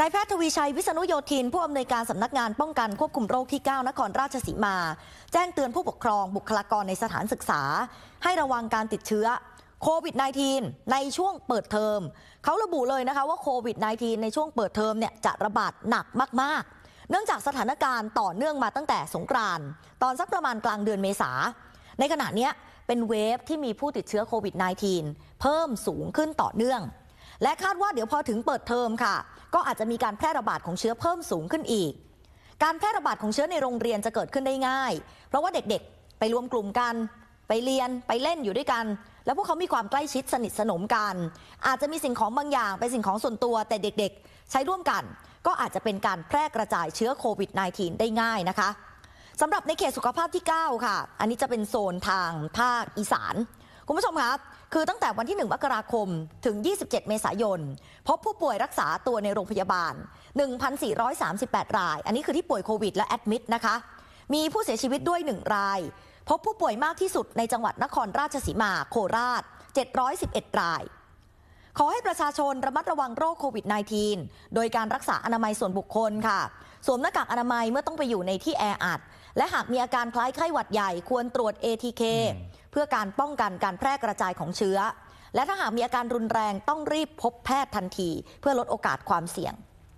นายแพทย์ทวีชัยวิษณุโยธิน ผู้อำนวยการสำนักงานป้องกันควบคุมโรคที่ 9 นครราชสีมา แจ้งเตือนผู้ปกครองบุคลากรในสถานศึกษา ให้ระวังการติดเชื้อโควิด -19 ในช่วงเปิดเทอม เขาระบุเลยนะคะว่าโควิด -19 ในช่วงเปิดเทอมเนี่ยจะระบาดหนักมาก ๆ เนื่องจากสถานการณ์ต่อเนื่องมาตั้งแต่สงกรานต์ตอนสักประมาณกลางเดือนเมษา ในขณะนี้เป็นเวฟที่มีผู้ติดเชื้อโควิด -19 เพิ่มสูงขึ้นต่อเนื่อง และคาดว่าเดี๋ยวพอถึงเปิดเทอมค่ะ ก็อาจจะมีการแพร่ระบาดของเชื้อเพิ่มสูงขึ้นอีก การแพร่ระบาดของเชื้อในโรงเรียนจะเกิดขึ้นได้ง่าย เพราะว่าเด็กๆ ไปรวมกลุ่มกัน ไปเรียนไปเล่นอยู่ด้วยกัน แล้วพวกเขามีความใกล้ชิดสนิทสนมกัน อาจจะมีสิ่งของบางอย่างเป็นสิ่งของส่วนตัว แต่เด็กๆ ใช้ร่วมกัน ก็อาจจะเป็นการแพร่กระจายเชื้อโควิด -19 ได้ง่ายนะคะสำหรับในเขตสุขภาพที่ 9 ค่ะ อันนี้จะเป็นโซนทางภาคอีสาน คุณผู้ชมคะคือตั้งแต่วันที่ 1 มกราคมถึง 27 เมษายน พบผู้ป่วยรักษาตัวในโรงพยาบาล 1,438 ราย อันนี้คือที่ป่วยโควิดและแอดมิดนะคะ มีผู้เสียชีวิตด้วย 1 ราย พบผู้ป่วยมากที่สุดในจังหวัดนครราชสีมา โคราช 711 ราย ขอให้ประชาชนระมัดระวังโรคโควิด -19 โดยการรักษาอนามัยส่วนบุคคลค่ะ สวมหน้ากากอนามัยเมื่อต้องไปอยู่ในที่แออัด และหากมีอาการคล้ายไข้หวัดใหญ่ควรตรวจ ATK เพื่อการป้องกันการแพร่กระจายของเชื้อ และถ้าหากมีอาการรุนแรงต้องรีบพบแพทย์ทันที เพื่อลดโอกาสความเสี่ยง